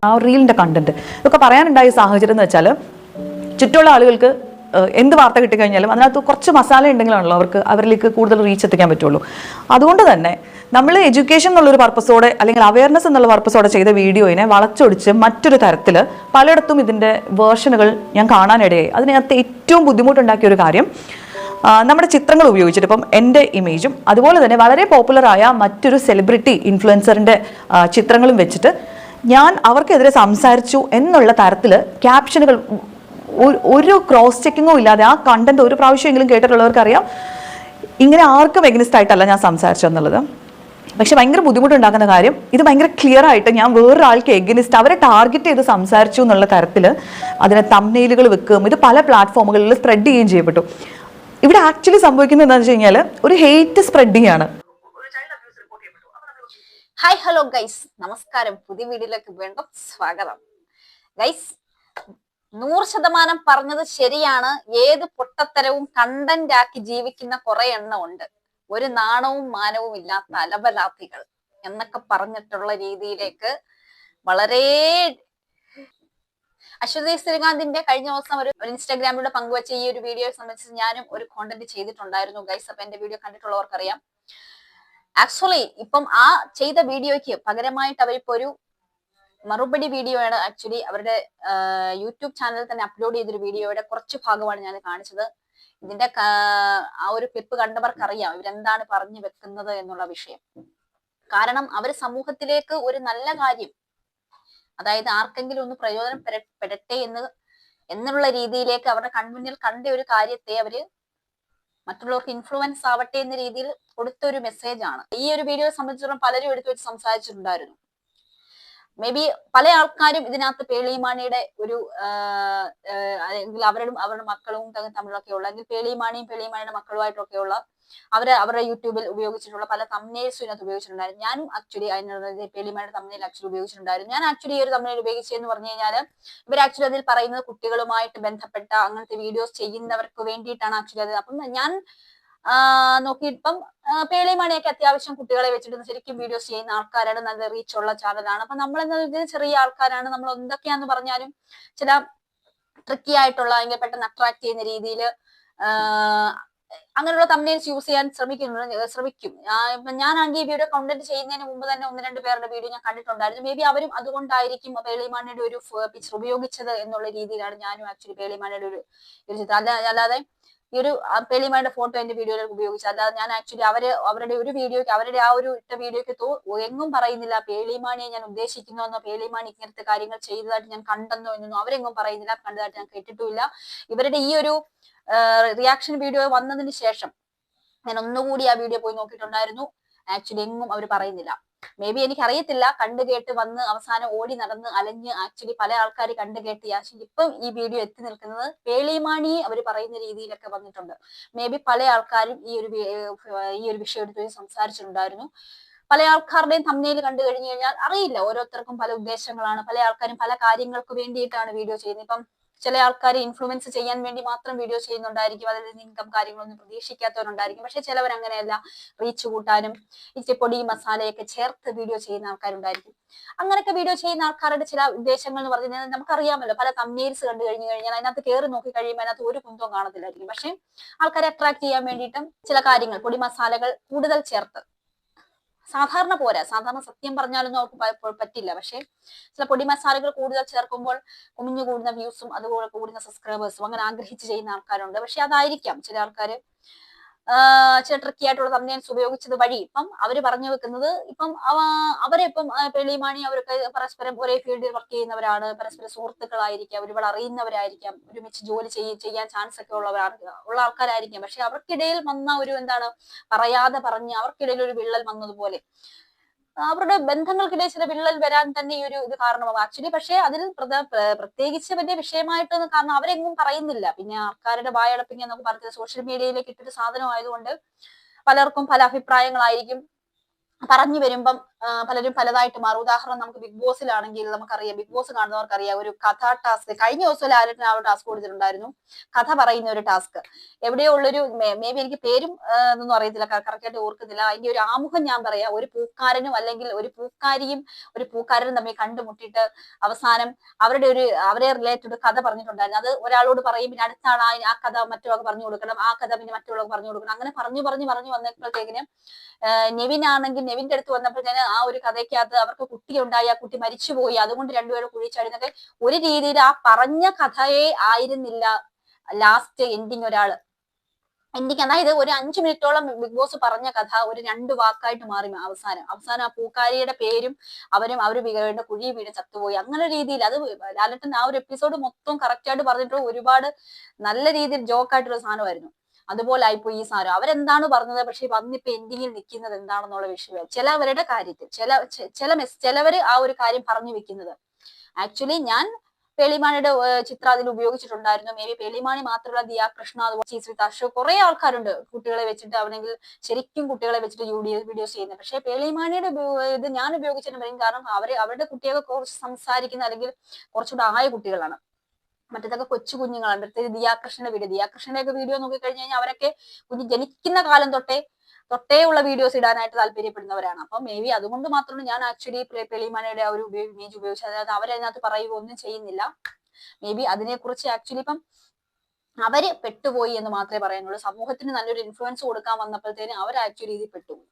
ആ റീലിന്റെ കണ്ടന്റ് ഇതൊക്കെ പറയാനുണ്ടായ സാഹചര്യം എന്ന് വെച്ചാൽ ചുറ്റുമുള്ള ആളുകൾക്ക് എന്ത് വാർത്ത കിട്ടിക്കഴിഞ്ഞാലും അതിനകത്ത് കുറച്ച് മസാല ഉണ്ടെങ്കിലാണല്ലോ അവർക്ക് അവരിലേക്ക് കൂടുതൽ റീച്ച് എത്തിക്കാൻ പറ്റുള്ളൂ. അതുകൊണ്ട് തന്നെ നമ്മൾ എഡ്യൂക്കേഷൻ എന്നുള്ളൊരു പർപ്പസോടെ അല്ലെങ്കിൽ അവയർനെസ് എന്നുള്ള പർപ്പസോടെ ചെയ്ത വീഡിയോയിനെ വളച്ചൊടിച്ച് മറ്റൊരു തരത്തിൽ പലയിടത്തും ഇതിന്റെ വേർഷനുകൾ ഞാൻ കാണാനിടയായി. അതിനകത്ത് ഏറ്റവും ബുദ്ധിമുട്ടുണ്ടാക്കിയ ഒരു കാര്യം നമ്മുടെ ചിത്രങ്ങൾ ഉപയോഗിച്ചിട്ട് ഇപ്പം എന്റെ ഇമേജും അതുപോലെ തന്നെ വളരെ പോപ്പുലറായ മറ്റൊരു സെലിബ്രിറ്റി ഇൻഫ്ലുവൻസറിന്റെ ചിത്രങ്ങളും വെച്ചിട്ട് ഞാൻ അവർക്കെതിരെ സംസാരിച്ചു എന്നുള്ള തരത്തിൽ ക്യാപ്ഷനുകൾ ഒരു ക്രോസ് ചെക്കിങ്ങോ ഇല്ലാതെ ആ കണ്ടന്റ് ഒരു പ്രാവശ്യമെങ്കിലും കേട്ടിട്ടുള്ളവർക്കറിയാം. ഇങ്ങനെ ആർക്കും എഗ്നിസ്റ്റ് ആയിട്ടല്ല ഞാൻ സംസാരിച്ചു എന്നുള്ളത്. പക്ഷെ ഭയങ്കര ബുദ്ധിമുട്ടുണ്ടാക്കുന്ന കാര്യം ഇത് ഭയങ്കര ക്ലിയർ ആയിട്ട് ഞാൻ വേറൊരാൾക്ക് എഗ്നിസ്റ്റ് അവരെ ടാർഗറ്റ് ചെയ്ത് സംസാരിച്ചു എന്നുള്ള തരത്തിൽ അതിനെ തമ്നെയിലുകൾ വെക്കുകയും ഇത് പല പ്ലാറ്റ്ഫോമുകളിൽ സ്പ്രെഡ് ചെയ്യുകയും ചെയ്യപ്പെട്ടു. ഇവിടെ ആക്ച്വലി സംഭവിക്കുന്നത് എന്താണെന്ന് വെച്ച് കഴിഞ്ഞാൽ ഒരു ഹെയ്റ്റ് സ്പ്രെഡ് ചെയ്യാണ് ഹായ് ഹലോ ഗൈസ് നമസ്കാരം. പുതിയ വീഡിയോയിലേക്ക് വീണ്ടും സ്വാഗതം. ഗൈസ് നൂറ് ശതമാനം പറഞ്ഞത് ശരിയാണ്. ഏത് പൊട്ടത്തരവും കണ്ടന്റ് ആക്കി ജീവിക്കുന്ന കുറെ എണ്ണം ഉണ്ട്. ഒരു നാണവും മാനവും ഇല്ലാത്ത അലബലാത്തികൾ എന്നൊക്കെ പറഞ്ഞിട്ടുള്ള രീതിയിലേക്ക് വളരെ അശ്വതി ശ്രീകാന്തിന്റെ കഴിഞ്ഞ ദിവസം ഒരു ഇൻസ്റ്റാഗ്രാമിലൂടെ പങ്കുവച്ച ഈ ഒരു വീഡിയോയെ സംബന്ധിച്ച് ഞാനും ഒരു കോണ്ടന്റ് ചെയ്തിട്ടുണ്ടായിരുന്നു ഗൈസ് അപ്പൊ എന്റെ വീഡിയോ കണ്ടിട്ടുള്ളവർക്കറിയാം. ആക്ച്വലി ഇപ്പം ആ ചെയ്ത വീഡിയോയ്ക്ക് പകരമായിട്ട് അവരിപ്പോ ഒരു മറുപടി വീഡിയോയാണ് ആക്ച്വലി അവരുടെ യൂട്യൂബ് ചാനലിൽ തന്നെ അപ്ലോഡ് ചെയ്തൊരു വീഡിയോയുടെ കുറച്ച് ഭാഗമാണ് ഞാൻ കാണിച്ചത്. ഇതിന്റെ ആ ഒരു ക്ലിപ്പ് കണ്ടവർക്ക് അറിയാം ഇവരെന്താണ് പറഞ്ഞു വെക്കുന്നത് എന്നുള്ള വിഷയം. കാരണം അവർ സമൂഹത്തിലേക്ക് ഒരു നല്ല കാര്യം അതായത് ആർക്കെങ്കിലും ഒന്ന് പ്രയോജനപ്പെടട്ടെ എന്ന് എന്നുള്ള രീതിയിലേക്ക് അവരുടെ കൺമുന്നിൽ കണ്ട ഒരു കാര്യത്തെ അവർ മറ്റുള്ളവർക്ക് ഇൻഫ്ലുവൻസ് ആവട്ടെ എന്ന രീതിയിൽ കൊടുത്ത ഒരു മെസ്സേജ് ആണ്. ഈ ഒരു വീഡിയോ സംബന്ധിച്ചിടത്തോളം പലരും എടുത്തു വെച്ച് സംസാരിച്ചിട്ടുണ്ടായിരുന്നു. മേ ബി പല ആൾക്കാരും ഇതിനകത്ത് പേളിമാണിയുടെ ഒരു അല്ലെങ്കിൽ അവരുടെ അവരുടെ മക്കളും തമ്മിലൊക്കെ ഉള്ള അല്ലെങ്കിൽ പേളിമാണിയും പേളിമാണിയുടെ മക്കളുമായിട്ടൊക്കെ അവർ അവരുടെ യൂട്യൂബിൽ ഉപയോഗിച്ചിട്ടുള്ള പല തമ്മിൽസും ഇതിനകത്ത് ഉപയോഗിച്ചിട്ടുണ്ടായിരുന്നു. ഞാനും ആക്ച്വലി അതിനുള്ള പേലിമയുടെ തമ്മിൽ ആക്ച്വലി ഉപയോഗിച്ചിട്ടുണ്ടായിരുന്നു. ഞാൻ ആക്ച്വലി ഈ ഒരു തമ്മിൽ ഉപയോഗിച്ചതെന്ന് പറഞ്ഞു കഴിഞ്ഞാൽ ഇവർ ആക്ച്വലി അതിൽ പറയുന്നത് കുട്ടികളുമായിട്ട് ബന്ധപ്പെട്ട അങ്ങനത്തെ വീഡിയോസ് ചെയ്യുന്നവർക്ക് വേണ്ടിയിട്ടാണ് ആക്ച്വലി അത്. അപ്പം ഞാൻ നോക്കിയിപ്പം പേളിമണിയൊക്കെ അത്യാവശ്യം കുട്ടികളെ വെച്ചിട്ട് ശരിക്കും വീഡിയോസ് ചെയ്യുന്ന ആൾക്കാരാണ്. നല്ല റീച്ച് ഉള്ള ചാനലാണ്. അപ്പൊ നമ്മൾ ഇതിന് ചെറിയ ആൾക്കാരാണ്. നമ്മൾ എന്തൊക്കെയാന്ന് പറഞ്ഞാലും ചില ട്രിക്കി ആയിട്ടുള്ള അല്ലെങ്കിൽ പെട്ടെന്ന് അട്രാക്ട് ചെയ്യുന്ന രീതിയിൽ അങ്ങനെയുള്ള തമ്മിൽസ് യൂസ് ചെയ്യാൻ ശ്രമിക്കുന്നു ശ്രമിക്കും. ഞാനാണെങ്കിൽ ഈ വീഡിയോ കണ്ടന്റ് ചെയ്യുന്നതിന് മുമ്പ് തന്നെ ഒന്ന് രണ്ട് പേരുടെ വീഡിയോ ഞാൻ കണ്ടിട്ടുണ്ടായിരുന്നു. മേ ബി അവരും അതുകൊണ്ടായിരിക്കും പേളിമാണിയുടെ ഒരു പിക്ചർ ഉപയോഗിച്ചത് എന്നുള്ള രീതിയിലാണ് ഞാനും ആക്ച്വലി പേളിമാണിയുടെ ഒരു ഒരു ചിത്രം. അല്ലാതെ ഈ ഒരു ആ പേളിമാരുടെ ഫോട്ടോ എന്റെ വീഡിയോയിൽ ഉപയോഗിച്ചു. അല്ലാതെ ഞാൻ ആക്ച്വലി അവർ അവരുടെ ഒരു വീഡിയോക്ക് അവരുടെ ആ ഒരു ഇട്ട വീഡിയോക്ക് എങ്ങും പറയുന്നില്ല പേളിമാണിയെ ഞാൻ ഉദ്ദേശിക്കുന്നു എന്നോ പേളിമാണി ഇങ്ങനത്തെ കാര്യങ്ങൾ ചെയ്തതായിട്ട് ഞാൻ കണ്ടെന്നോ എന്നൊന്നും അവരെങ്ങും പറയുന്നില്ല കണ്ടതായിട്ട് ഞാൻ കേട്ടിട്ടുമില്ല. ഇവരുടെ ഈ ഒരു റിയാക്ഷൻ വീഡിയോ വന്നതിന് ശേഷം ഞാൻ ഒന്നുകൂടി ആ വീഡിയോ പോയി നോക്കിയിട്ടുണ്ടായിരുന്നു. ആക്ച്വലി എങ്ങും അവർ പറയുന്നില്ല. മേ ബി എനിക്ക് അറിയത്തില്ല കണ്ടു കേട്ട് വന്ന് അവസാനം ഓടി നടന്ന് അലഞ്ഞ് ആക്ച്വലി പല ആൾക്കാർ കണ്ടു കേട്ട് ആക്ച്വലി ഇപ്പം ഈ വീഡിയോ എത്തി നിൽക്കുന്നത് പേളിമാണി അവർ പറയുന്ന രീതിയിലൊക്കെ വന്നിട്ടുണ്ട്. മേ ബി പല ആൾക്കാരും ഈ ഒരു ഈ ഒരു വിഷയം എടുത്ത് സംസാരിച്ചിട്ടുണ്ടായിരുന്നു. പല ആൾക്കാരുടെയും തമ്മിൽ കണ്ടു കഴിഞ്ഞു കഴിഞ്ഞാൽ അറിയില്ല. ഓരോരുത്തർക്കും പല ഉദ്ദേശങ്ങളാണ്. പല ആൾക്കാരും പല കാര്യങ്ങൾക്ക് വേണ്ടിയിട്ടാണ് വീഡിയോ ചെയ്യുന്നത്. ഇപ്പം ചില ആൾക്കാർ ഇൻഫ്ലുവൻസ് ചെയ്യാൻ വേണ്ടി മാത്രം വീഡിയോ ചെയ്യുന്നുണ്ടായിരിക്കും. അതിൽ നിന്ന് ഇൻകം കാര്യങ്ങളൊന്നും പ്രതീക്ഷിക്കാത്തവരുണ്ടായിരിക്കും. പക്ഷെ ചിലവർ അങ്ങനെയല്ല റീച്ച് കൂട്ടാനും ഇച്ചിരി പൊടി മസാലയൊക്കെ ചേർത്ത് വീഡിയോ ചെയ്യുന്ന ആൾക്കാരുണ്ടായിരിക്കും. അങ്ങനെയൊക്കെ വീഡിയോ ചെയ്യുന്ന ആൾക്കാരുടെ ചില ഉദ്ദേശങ്ങൾ എന്ന് പറഞ്ഞാൽ നമുക്കറിയാമല്ലോ പല തമ്മീൽസ് കണ്ടു കഴിഞ്ഞു കഴിഞ്ഞാൽ അതിനകത്ത് കയറി നോക്കി കഴിയുമ്പോൾ അതിനകത്ത് ഒരു കുന്തവും കാണത്തില്ലായിരിക്കും. പക്ഷെ ആൾക്കാരെ അട്രാക്ട് ചെയ്യാൻ വേണ്ടിയിട്ടും ചില കാര്യങ്ങൾ പൊടി മസാലകൾ കൂടുതൽ ചേർത്ത് സാധാരണ പോരാ. സാധാരണ സത്യം പറഞ്ഞാലൊന്നും അവർക്ക് പറ്റില്ല. പക്ഷെ ചില പൊടി മസാലകൾ കൂടുതൽ ചേർക്കുമ്പോൾ കുമിഞ്ഞു കൂടുന്ന വ്യൂസും അതുപോലെ കൂടുന്ന സബ്സ്ക്രൈബേഴ്സും അങ്ങനെ ആഗ്രഹിച്ച് ചെയ്യുന്ന ആൾക്കാരുണ്ട്. പക്ഷെ അതായിരിക്കാം. ചില ആൾക്കാർ ചില ട്രിക്കി ആയിട്ടുള്ള തമ്മിൽസ് ഉപയോഗിച്ചത് വഴി ഇപ്പം അവർ പറഞ്ഞു വെക്കുന്നത് ഇപ്പം അവ- അവരെ ഇപ്പം പെളിമാണി അവരൊക്കെ പരസ്പരം ഒരേ ഫീൽഡിൽ വർക്ക് ചെയ്യുന്നവരാണ് പരസ്പര സുഹൃത്തുക്കളായിരിക്കാം ഒരുപാട് അറിയുന്നവരായിരിക്കാം ഒരുമിച്ച് ജോലി ചെയ്യ ചെയ്യാൻ ചാൻസ് ഒക്കെ ഉള്ളവരാണ് ഉള്ള ആൾക്കാരായിരിക്കാം. പക്ഷെ അവർക്കിടയിൽ വന്ന ഒരു എന്താണ് പറയാതെ പറഞ്ഞ് അവർക്കിടയിൽ ഒരു വിള്ളൽ വന്നതുപോലെ അവരുടെ ബന്ധങ്ങൾക്കിടെ ചില വിള്ളൽ വരാൻ തന്നെ ഈ ഒരു ഇത് കാരണമാകും ആക്ച്വലി പക്ഷേ അതിൽ പ്രത്യേകിച്ച് വലിയ വിഷയമായിട്ട് കാരണം അവരെങ്ങും പറയുന്നില്ല. പിന്നെ ആൾക്കാരുടെ വായടപ്പിங்க നമുക്ക് പറഞ്ഞത് സോഷ്യൽ മീഡിയയിലേക്ക് ഇട്ടൊരു സാധനമായതുകൊണ്ട് പലർക്കും പല അഭിപ്രായങ്ങളായിരിക്കും. പറഞ്ഞു വരുമ്പം പലരും പലതായിട്ട് മാറും. ഉദാഹരണം നമുക്ക് ബിഗ് ബോസിലാണെങ്കിൽ നമുക്കറിയാം ബിഗ് ബോസ് കാണുന്നവർക്കറിയാം ഒരു കഥാ ടാസ്ക്. കഴിഞ്ഞ ദിവസം ലാലറ്റിന് ആ ഒരു ടാസ്ക് കൊടുത്തിട്ടുണ്ടായിരുന്നു. കഥ പറയുന്ന ഒരു ടാസ്ക്. എവിടെയോ ഉള്ളൊരു മേ ബി എനിക്ക് പേരും ഒന്നും ഇതൊന്നും അറിയത്തില്ല കറക്റ്റായിട്ട് ഓർക്കുന്നില്ല. അതിന്റെ ഒരു ആമുഖം ഞാൻ പറയാം. ഒരു പൂക്കാരനും അല്ലെങ്കിൽ ഒരു പൂക്കാരിയും ഒരു പൂക്കാരനും തമ്മിൽ കണ്ടുമുട്ടിയിട്ട് അവസാനം അവരുടെ ഒരു അവരെ റിലേറ്റഡ് കഥ പറഞ്ഞിട്ടുണ്ടായിരുന്നു. അത് ഒരാളോട് പറയും പിന്നെ അടുത്ത ആൾ ആ- കഥ മറ്റുള്ളവർക്ക് പറഞ്ഞു കൊടുക്കണം. ആ കഥ പിന്നെ മറ്റുള്ളവർക്ക് പറഞ്ഞു കൊടുക്കണം. അങ്ങനെ പറഞ്ഞു പറഞ്ഞു പറഞ്ഞു വന്നപ്പോഴത്തേക്കിന് നെവിൻ ആണെങ്കിൽ നെവിന്റെ അടുത്ത് വന്നപ്പോഴത്തേന് ആ ഒരു കഥയ്ക്കകത്ത് അവർക്ക് കുട്ടി ഉണ്ടായി ആ കുട്ടി മരിച്ചുപോയി അതുകൊണ്ട് രണ്ടുപേരും കുഴിച്ചാടുന്നൊക്കെ ഒരു രീതിയിൽ ആ പറഞ്ഞ കഥയെ ആയിരുന്നില്ല ലാസ്റ്റ് എൻഡിങ് ഒരാൾ എൻഡിങ് അതായത് ഒരു അഞ്ചു മിനിറ്റോളം ബിഗ് ബോസ് പറഞ്ഞ കഥ ഒരു രണ്ട് വാക്കായിട്ട് മാറി അവസാനം. അവസാനം ആ പൂക്കാരിയുടെ പേരും അവരും അവർ വീടിന്റെ കുഴി വീട് ചത്തുപോയി. അങ്ങനെ രീതിയിൽ അത് ലാലട്ടൻ ആ ഒരു എപ്പിസോഡ് മൊത്തം കറക്റ്റ് ആയിട്ട് പറഞ്ഞിട്ട് ഒരുപാട് നല്ല രീതിയിൽ ജോക്കായിട്ടുള്ള സാധനമായിരുന്നു. അതുപോലെ ആയിപ്പോയി ഈ സാധനം. അവരെന്താണ് പറഞ്ഞത്? പക്ഷെ വന്നിപ്പോ എൻഡിങ്ങിൽ നിൽക്കുന്നത് എന്താണെന്നുള്ള വിഷയം. ചിലവരുടെ കാര്യത്തിൽ ചില ചില മെസ് ചിലവര് ആ ഒരു കാര്യം പറഞ്ഞു വെക്കുന്നത്. ആക്ച്വലി ഞാൻ പേളിമാണിയുടെ ചിത്രം അതിൽ ഉപയോഗിച്ചിട്ടുണ്ടായിരുന്നു. മേ ബി പേളിമാണി മാത്രമല്ല ദിയ കൃഷ്ണ അതുപോലെ ചീസ്മിത് അശോക് കുറെ ആൾക്കാരുണ്ട് കുട്ടികളെ വെച്ചിട്ട്. അവനെങ്കിൽ ശരിക്കും കുട്ടികളെ വെച്ചിട്ട് യു വീഡിയോ വീഡിയോസ് ചെയ്യുന്നത്. പക്ഷേ പേളിമാണിയുടെ ഇത് ഞാൻ ഉപയോഗിച്ചിട്ടുണ്ട് കാരണം അവർ അവരുടെ കുട്ടികളെ കുറച്ച് സംസാരിക്കുന്ന അല്ലെങ്കിൽ കുറച്ചുകൂടെ ആയ കുട്ടികളാണ്. മറ്റേതൊക്കെ കൊച്ചു കുഞ്ഞുങ്ങളാണ്. പ്രത്യേകിച്ച് ദിയാകൃഷ്ണന്റെ വീഡിയോ ദിയാകൃഷ്ണന്റെ ഒക്കെ വീഡിയോ നോക്കി കഴിഞ്ഞു കഴിഞ്ഞാൽ അവരൊക്കെ കുഞ്ഞ് ജനിക്കുന്ന കാലം തൊട്ടേ തൊട്ടേ ഉള്ള വീഡിയോസ് ഇടാനായിട്ട് താല്പര്യപ്പെടുന്നവരാണ്. അപ്പൊ മേ ബി അതുകൊണ്ട് മാത്രമാണ് ഞാൻ ആക്ച്വലി പെളിമാനയുടെ ആ ഒരു ഇമേജ് ഉപയോഗിച്ചത്. അതായത് അവരതിനകത്ത് പറയുക ഒന്നും ചെയ്യുന്നില്ല. മേ ബി അതിനെക്കുറിച്ച് ആക്ച്വലി ഇപ്പം അവർ പെട്ടുപോയി എന്ന് മാത്രമേ പറയാനുള്ളൂ. സമൂഹത്തിന് നല്ലൊരു ഇൻഫ്ലുവൻസ് കൊടുക്കാൻ വന്നപ്പോഴത്തേന് അവർ ആക്ച്വലി ഇതിൽ പെട്ടുപോയി.